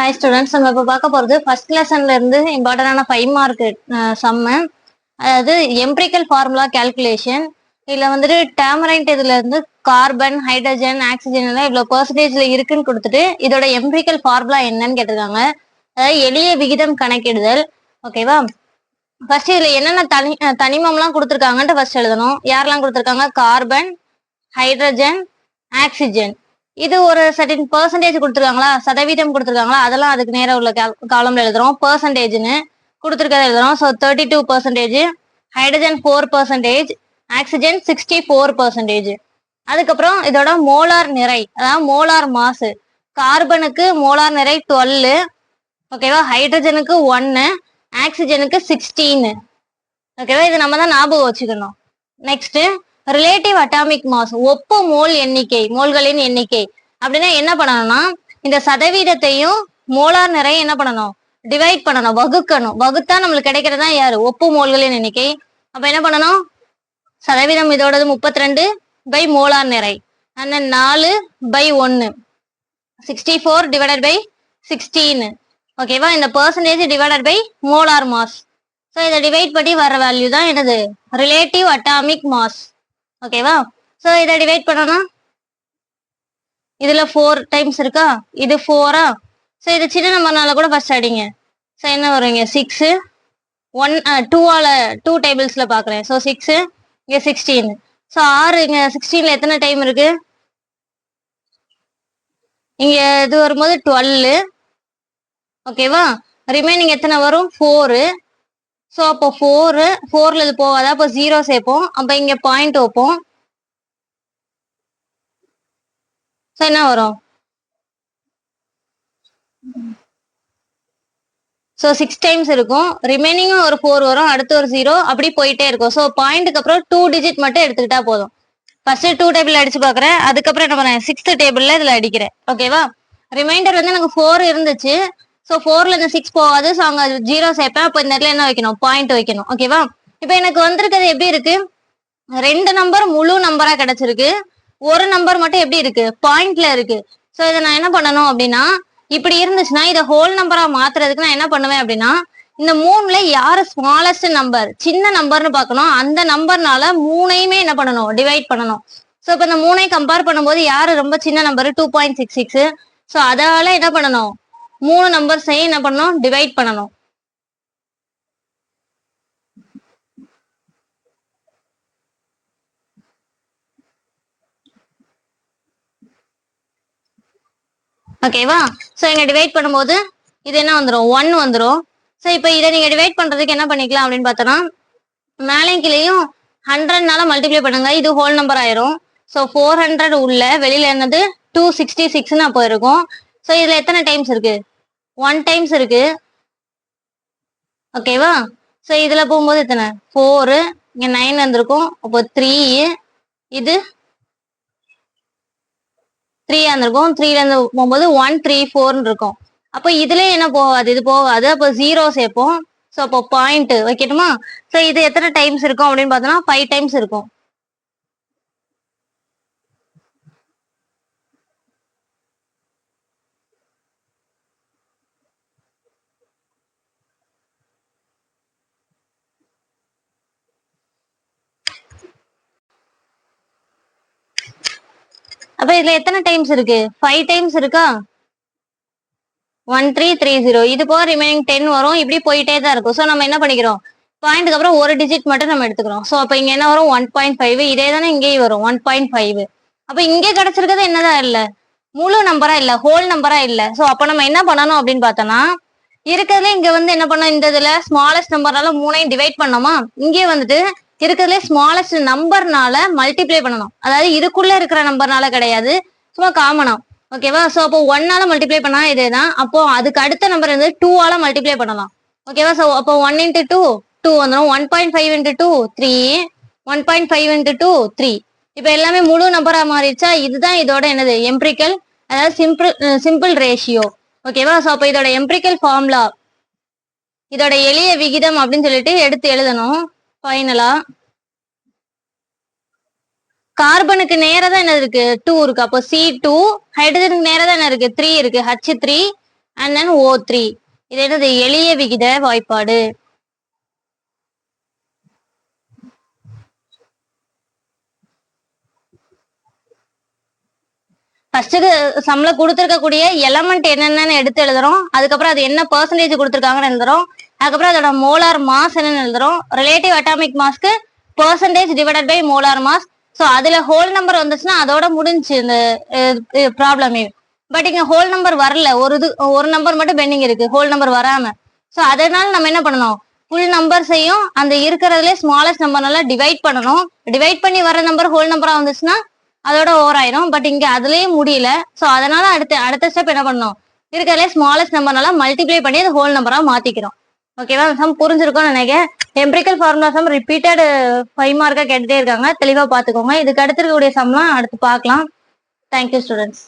Hi students நம்ம இப்போ பார்க்க போகிறது ஃபர்ஸ்ட் லெசன்ல இருந்து இம்பார்ட்டண்டான ஃபைவ் மார்க் சம்மு அதாவது எம்பிரிக்கல் ஃபார்முலா கால்குலேஷன் இதில் வந்துட்டு டேமரைண்ட் இதுல இருந்து கார்பன் ஹைட்ரஜன் ஆக்சிஜன் எல்லாம் இவ்வளோ பர்சன்டேஜ்ல இருக்குன்னு கொடுத்துட்டு இதோட எம்பிரிக்கல் ஃபார்முலா என்னன்னு கேட்டிருக்காங்க. அதாவது எளிய விகிதம் கணக்கிடுதல். ஓகேவா ஃபர்ஸ்ட் இதுல என்னென்ன தனி தனிமம்லாம் கொடுத்துருக்காங்கன்ட்டு ஃபர்ஸ்ட் எழுதணும். யாரெல்லாம் கொடுத்துருக்காங்க? கார்பன் ஹைட்ரஜன் ஆக்சிஜன் இது ஒரு சர்டின் பர்சன்டேஜ் கொடுத்துருக்காங்களா? சதவீதம் கொடுத்துருக்காங்களா? அதெல்லாம் அதுக்கு நேரம் உள்ள காலம்ல எழுதுறோம். பர்சன்டேஜ்னு கொடுத்துருக்கத எழுதுறோம். So thirty two percentage hydrogen four percentage oxygen sixty four percentage அதுக்கப்புறம் இதோட மோலார் நிறை அதாவது மோலார் மாசு கார்பனுக்கு மோலார் நிறை டுவெல் ஓகேவா ஹைட்ரஜனுக்கு ஒன்னு ஆக்சிஜனுக்கு சிக்ஸ்டீன் ஓகேவா இது நம்ம தான் ஞாபகம் வச்சுக்கணும். நெக்ஸ்ட்டு ரிலேட்டிவ் அட்டாமிக் மாஸ் ஒப்பு மோல் எண்ணிக்கை மோல்களின் எண்ணிக்கை. அப்படின்னா என்ன பண்ணணும்னா இந்த சதவீதத்தையும் மோலார் நிறைய என்ன பண்ணணும்? டிவைட் பண்ணணும் வகுக்கணும். வகுத்தா நம்மளுக்கு கிடைக்கிறதா யாரு? ஒப்பு மோல்களின் எண்ணிக்கை. அப்ப என்ன பண்ணணும்? சதவீதம் இதோடது முப்பத்தி ரெண்டு பை மோலார் நிறை. அந்த நாலு பை ஒன்னு. Sixty four divided by sixteen ஓகேவா இந்த percentage divided by molar mass so இதை டிவைட் பண்ணி வர வேல்யூ தான் என்னது? ரிலேட்டிவ் அட்டாமிக் மாஸ் ஓகேவா? ஸோ இதை டிவைட் பண்ணணும் இதுல ஃபோர் டைம்ஸ் இருக்கா? இது ஃபோரா ஸோ இது சின்ன நம்பர்னால கூட ஃபர்ஸ்ட் அடிங்க ஸோ என்ன வருவீங்க சிக்ஸு ஒன் டூவால டூ டேபிள்ஸ்ல பார்க்குறேன் ஸோ சிக்ஸு இங்கே சிக்ஸ்டீன் ஸோ ஆறு இங்கே சிக்ஸ்டீன்ல எத்தனை டைம் இருக்கு? இங்க இது வரும்போது டுவெல்லு ஓகேவா? ரிமைனிங் எத்தனை வரும்? ஃபோரு ஸோ அப்போ ஃபோரு ஃபோர்ல இது போகாது? அப்போ ஜீரோ சேர்ப்போம். அப்போ இங்க பாயிண்ட் வைப்போம். ஸோ என்ன வரும்? ஸோ சிக்ஸ் டைம்ஸ் இருக்கும். ரிமைனிங்கும் ஒரு ஃபோர் வரும். அடுத்து ஒரு ஜீரோ அப்படி போயிட்டே இருக்கும். ஸோ பாயிண்ட்டுக்கு அப்புறம் டூ டிஜிட் மட்டும் எடுத்துக்கிட்டா போதும். ஃபர்ஸ்ட் டூ டேபிள் அடிச்சு பார்க்குறேன் அதுக்கப்புறம் என்ன பண்ணேன்? சிக்ஸ்த் டேபிள்ல இதில் அடிக்கிறேன். ஓகேவா ரிமைண்டர் வந்து எனக்கு ஃபோர் இருந்துச்சு. ஸோ ஃபோர்ல இருந்து சிக்ஸ் போகாது. ஸோ அங்கே ஜீரோ சேர்ப்பேன். அப்போ இந்த இடத்துல என்ன வைக்கணும்? பாயிண்ட் வைக்கணும். ஓகேவா இப்போ எனக்கு வந்திருக்கிறது எப்படி இருக்கு? ரெண்டு நம்பர் முழு நம்பரா கிடைச்சிருக்கு. ஒரு நம்பர் மட்டும் எப்படி இருக்கு? பாயிண்ட்ல இருக்கு. ஸோ இதை நான் என்ன பண்ணணும் அப்படின்னா இப்படி இருந்துச்சுன்னா இதை ஹோல் நம்பரா மாத்துறதுக்கு நான் என்ன பண்ணுவேன் அப்படின்னா இந்த மூணுல யாரு ஸ்மாலஸ்ட் நம்பர் சின்ன நம்பர்னு பார்க்கணும். அந்த நம்பர்னால மூணையுமே என்ன பண்ணணும்? டிவைட் பண்ணணும். ஸோ இப்போ இந்த மூணையும் கம்பேர் பண்ணும்போது யாரு ரொம்ப சின்ன number two point six six so அதால என்ன பண்ணணும்? மூணு நம்பர்ஸையும் என்ன பண்ணணும்? டிவைட் பண்ணணும். ஓகேவா ஸோ இங்க டிவைட் பண்ணும்போது இது என்ன வந்துடும் ஒன் வந்துடும் ஸோ இப்போ இதை நீங்க டிவைட் பண்றதுக்கு என்ன பண்ணிக்கலாம் அப்படின்னு பார்த்தோன்னா மேலையும் கீழேயும் ஹண்ட்ரட்னால மல்டிப்ளை பண்ணுங்க. இது ஹோல் நம்பர் ஆயிரும். ஸோ ஃபோர் ஹண்ட்ரட் உள்ள வெளியில என்னது? டூ சிக்ஸ்டி சிக்ஸ்னு அப்போ இருக்கும். ஸோ இதுல எத்தனை டைம்ஸ் இருக்கு? ஒன் டைம்ஸ் இருக்கு. ஓகேவா ஸோ இதில் போகும்போது எத்தனை? ஃபோரு இங்கே நைன் வந்திருக்கும். அப்போ த்ரீ இது த்ரீ இருந்திருக்கும். த்ரீலேருந்து போகும்போது ஒன் த்ரீ ஃபோர்னு இருக்கும். அப்போ இதுல என்ன போகாது? இது போகாது. அப்போ ஜீரோ சேர்ப்போம். ஸோ அப்போ பாயிண்ட் வைக்கணுமா ஸோ இது எத்தனை டைம்ஸ் இருக்கும் அப்படின்னு பார்த்தோம்னா ஃபைவ் டைம்ஸ் இருக்கும். அப்ப இதுல எத்தனை டைம்ஸ் இருக்கு? ஃபைவ் டைம்ஸ் இருக்கா? ஒன் த்ரீ த்ரீ ஜீரோ இது போக ரிமைனிங் டென் வரும். இப்படி போயிட்டே தான் இருக்கும். ஸோ நம்ம என்ன பண்ணிக்கிறோம்? பாயிண்ட்க்கு அப்புறம் ஒரு டிஜிட் மட்டும் நம்ம எடுத்துக்கிறோம். ஸோ அப்போ இங்கே என்ன வரும்? ஒன் பாயிண்ட் ஃபைவ் இதே தானே இங்கேயும் வரும். ஒன் பாயிண்ட் ஃபைவ் அப்போ இங்கே கிடச்சிருக்கிறது என்னதான் இல்லை? முழு நம்பரா இல்லை. ஹோல் நம்பரா இல்லை. ஸோ அப்போ நம்ம என்ன பண்ணணும் அப்படின்னு பார்த்தோம்னா இருக்கிறதுல இங்கே வந்து என்ன பண்ணோம்? இந்த இதில் ஸ்மாலஸ்ட் நம்பர்னால மூணையும் டிவைட் பண்ணோமா? இங்கே வந்துட்டு இருக்கிறதுல ஸ்மாலஸ்ட் நம்பர்னால மல்டிப்ளை பண்ணணும். அதாவது இதுக்குள்ள இருக்கிற நம்பர்னால கிடையாது. சும்மா காமனா ஓகேவா ஸோ அப்போ ஒன்னால மல்டிப்ளை பண்ணா இதே தான் அப்போ அதுக்கு அடுத்த நம்பர் வந்து டூவால மல்டிப்ளை பண்ணலாம். ஓகேவா ஸோ அப்போ ஒன் இன்ட்டு டூ டூ வந்துடும் one point five into two three one point five into two three இப்போ எல்லாமே முழு நம்பரா மாறிடுச்சா? இதுதான் இதோட என்னது? எம்பிரிக்கல் அதாவது சிம்பிள் சிம்பிள் ரேஷியோ ஓகேவா ஸோ அப்போ இதோட எம்பிரிக்கல் ஃபார்முலா இதோட எளிய விகிதம் அப்படின்னு சொல்லிட்டு எடுத்து எழுதணும். ஃபைனலா கார்பனுக்கு நேரா தான் என்ன இருக்கு? டூ இருக்கு. அப்போ சி டூ ஹைட்ரஜனுக்கு நேரா தான் என்ன இருக்கு? த்ரீ இருக்கு. H three and then O three இது என்னது? எளிய விகித வாய்ப்பாடு. ஃபர்ஸ்ட் சம்ல கொடுத்துருக்கக்கூடிய எலமெண்ட் என்னென்னு எடுத்து எழுதுறோம். அதுக்கப்புறம் அது என்ன பர்சன்டேஜ் கொடுத்துருக்காங்கன்னு எழுதுறோம். அதுக்கப்புறம் அதோட மோலார் மாஸ் என்னன்னு எழுதுறோம். Relative atomic mask percentage divided by molar mass so அதுல ஹோல் நம்பர் வந்துச்சுன்னா அதோட முடிஞ்சு இந்த ப்ராப்ளமே பட் இங்க ஹோல் நம்பர் வரல. ஒரு இது ஒரு நம்பர் மட்டும் பெண்டிங் இருக்கு. ஹோல் நம்பர் வராம. ஸோ அதனால நம்ம என்ன பண்ணணும்? ஃபுல் நம்பர்ஸையும் அந்த இருக்கிறதுல ஸ்மாலஸ்ட் நம்பர்னால டிவைட் பண்ணணும். டிவைட் பண்ணி வர நம்பர் ஹோல் நம்பரா வந்துச்சுன்னா அதோட ஓவர் ஆயிரும். பட் இங்க அதுலயும் முடியல. ஸோ அதனால அடுத்த அடுத்த ஸ்டெப் என்ன பண்ணணும்? இருக்கிறதுல ஸ்மாலஸ்ட் நம்பர்னால மல்டிப்ளை பண்ணி அது ஹோல் நம்பரா மாத்திக்கிறோம். ஓகேவா? சம் புரிஞ்சிருக்கும்னு நினைக்கிறேன். Empirical formula sum repeated five மார்க்கா கேட்டுட்டே இருக்காங்க. தெளிவா பாத்துக்கோங்க. இதுக்கு அடுத்திருக்கக்கூடிய சம்லாம் அடுத்து பார்க்கலாம் தேங்க்யூ ஸ்டூடெண்ட்ஸ்